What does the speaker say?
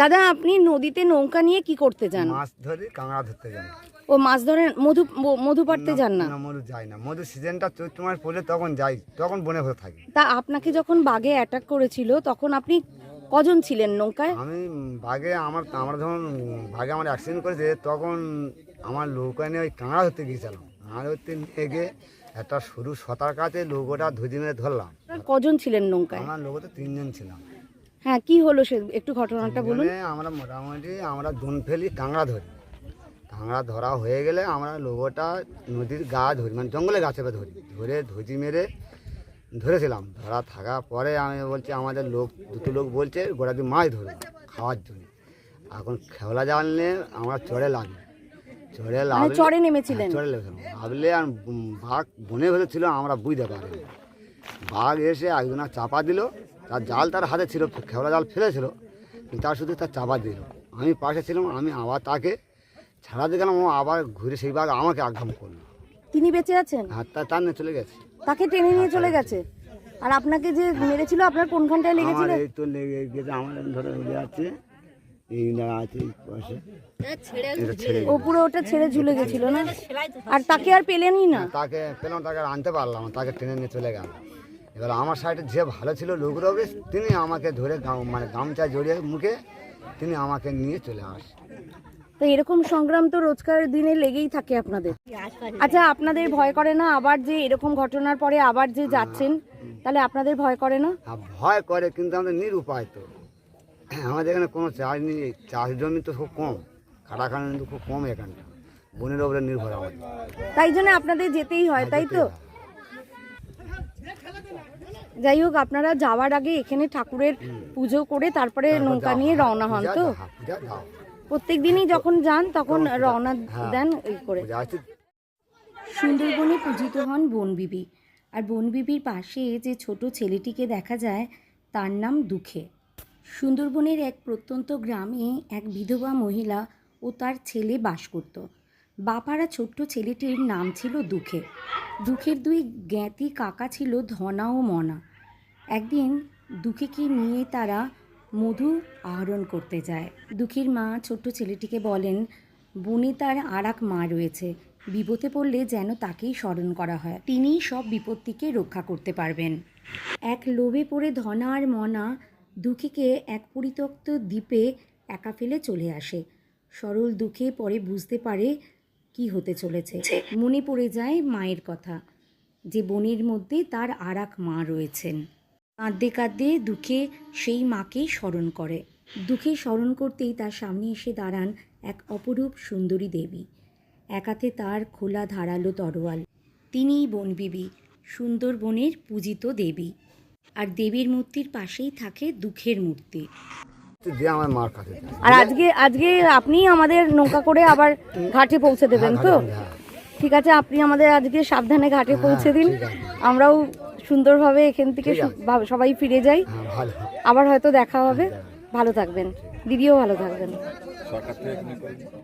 দাদা আপনি নদীতে নৌকা নিয়ে কি করতে যান? মাছ ধরে কাঁকড়া ধরতে যাই। ও মাছ ধরেন মধু মধু পাড়তে যান না? না মধু যাই না। মধু সিজনটা চৈত্র মাস পড়লে তখন যাই তখন বনে ভরে থাকি। তা আপনাকে যখন বাঘে অ্যাটাক করেছিল তখন আপনি কজন ছিলেন নৌকায়? আমি বাঘে আমার আমরা যখন বাঘে আমার অ্যাক্সিডেন্ট করেছে তখন আমার নৌকা নিয়ে ওই কাঁকড়া ধরতে গিয়েছিলাম। কাঁকড়া ধরতে নিয়ে গিয়ে একটা সরু সতার কাছে নৌকোটা মেরে ধরলাম। কজন ছিলেন নৌকায়? আমার নৌকোতে তিনজন ছিলাম। হ্যাঁ কি হলো সে? একটু ঘটনাটা বলুন। আমরা মোটামুটি আমরা দোন ফেলি কাঁকড়া ধরি। কাঁকড়া ধরা হয়ে গেলে আমরা লোগোটা নদীর গা ধরি মানে জঙ্গলে গাছে ধরি। ধরে ধুজি মেরে ধরেছিলাম। ধরা থাকার পরে আমি বলছি আমাদের লোক দুটো লোক বলছে গোড়া দিয়ে মাছ ধরবো খাওয়ার জন্য। এখন খেওলা জাল নিয়ে আমরা চড়ে লাগি চড়ে মানে লাগলে চড়ে নেমেছিলেন? চড়ে লেগেছিলাম ভাবলে আর বাঘ বনে ভেতর ছিল আমরা বুঝতে পারিনি। বাঘ এসে একজনা চাপা দিল। তার জাল তার হাতে ছিল খেওলা জাল ফেলেছিল কিন্তু তার শুধু তার চাপা দিল। আমি পাশে ছিলাম আমি আবার তাকে ছাড়াতে গেলাম ও আবার ঘুরে সেই বাঘ আমাকে আঘাম করল। তিনি বেঁচে আছেন? হাত তার টানে চলে গেছে। তাকে টেনে নিয়ে চলে গেছে। আর আপনাকে যে মেরেছিল আপনার কোনখানটায় আমার লেগেছিল? এই তো লেগে গেছে আমার ধরে লেগে আছে এই না আছে এই পাশে। এটা ছেড়ে ও পুরো ওটা ছেড়ে ঝুলে গেছিল না? আর তাকে আর পেলেনই না? তাকে পেলাম তাকে আর আনতে পারলাম না, তাকে টেনে নিয়ে চলে গেল এবার আমার সাইডে যে ভালো ছিল লোকরবে তিনি আমাকে ধরে গাম- মানে গামছা জড়িয়ে মুখে তিনি আমাকে নিয়ে চলে আসে। তো এরকম সংগ্রাম তো রোজকার দিনে লেগেই থাকে আপনাদের। আচ্ছা আপনাদের ভয় করে না আবার যে এরকম ঘটনার পরে আবার যে যাচ্ছেন? তাহলে আপনাদের ভয় করে না? ভয় করে কিন্তু আমাদের নিরুপায় তো। আমাদের এখানে কোনো চাষ নেই চাষ জমি তো খুব কম। খাটাখানি কিন্তু খুব কম এখানটা। বনের ওপরে নির্ভর আমাদের। তাই জন্য আপনাদের যেতেই হয় তাই তো? যাই হোক আপনারা যাওয়ার আগে এখানে ঠাকুরের পুজো করে তারপরে নৌকা নিয়ে রওনা হন তো। হ্যাঁ, প্রত্যেক দিনই যখন যান তখন রওনা দেন এই করে। সুন্দরবনে পূজিত হন বনবিবি আর বনবিবির পাশে যে ছোট ছেলেটিকে দেখা যায় তার নাম দুঃখে। সুন্দরবনের এক প্রত্যন্ত গ্রামে এক বিধবা মহিলা ও তার ছেলে বাস করত। বাপারা ছোট্ট ছেলেটির নাম ছিল দুঃখে। দুঃখের দুই জ্ঞাতি কাকা ছিল ধনা ও মনা। একদিন দুঃখীকে নিয়ে তারা মধু আহরণ করতে যায়। দুঃখীর মা ছোট্ট ছেলেটিকে বলেন, বনে তার আর মা রয়েছে। বিপদে পড়লে যেন তাকেই স্মরণ করা হয়। তিনিই সব বিপত্তিকে রক্ষা করতে পারবেন। এক লোভে পড়ে ধনা আর মনা দুঃখীকে এক পরিত্যক্ত দ্বীপে একা ফেলে চলে আসে। সরল দুঃখে পরে বুঝতে পারে কি হতে চলেছে? মনে পড়ে যায় মায়ের কথা যে বনের মধ্যে তার আর এক মা রয়েছেন। কাঁদতে কাঁদতে দুঃখে সেই মাকেই স্মরণ করে। দুঃখে স্মরণ করতেই তার সামনে এসে দাঁড়ান এক অপরূপ সুন্দরী দেবী। এক হাতে তার খোলা ধারালো তরোয়াল। তিনিই বনবিবি সুন্দরবনের পূজিত দেবী। আর দেবীর মূর্তির পাশেই থাকে দুঃখের মূর্তি। দিয়ে আমার মার কাছে আর আজকে আজকে আপনি আমাদের নৌকা করে আবার ঘাটে পৌঁছে দেবেন তো? হ্যাঁ ঠিক আছে আপনি আমাদের আজকে সাবধানে ঘাটে পৌঁছে দিন। আমরাও সুন্দরভাবে এখান থেকে সবাই ফিরে যাই। হ্যাঁ আবার হয়তো দেখা হবে। ভালো থাকবেন। দিদিও ভালো থাকবেন।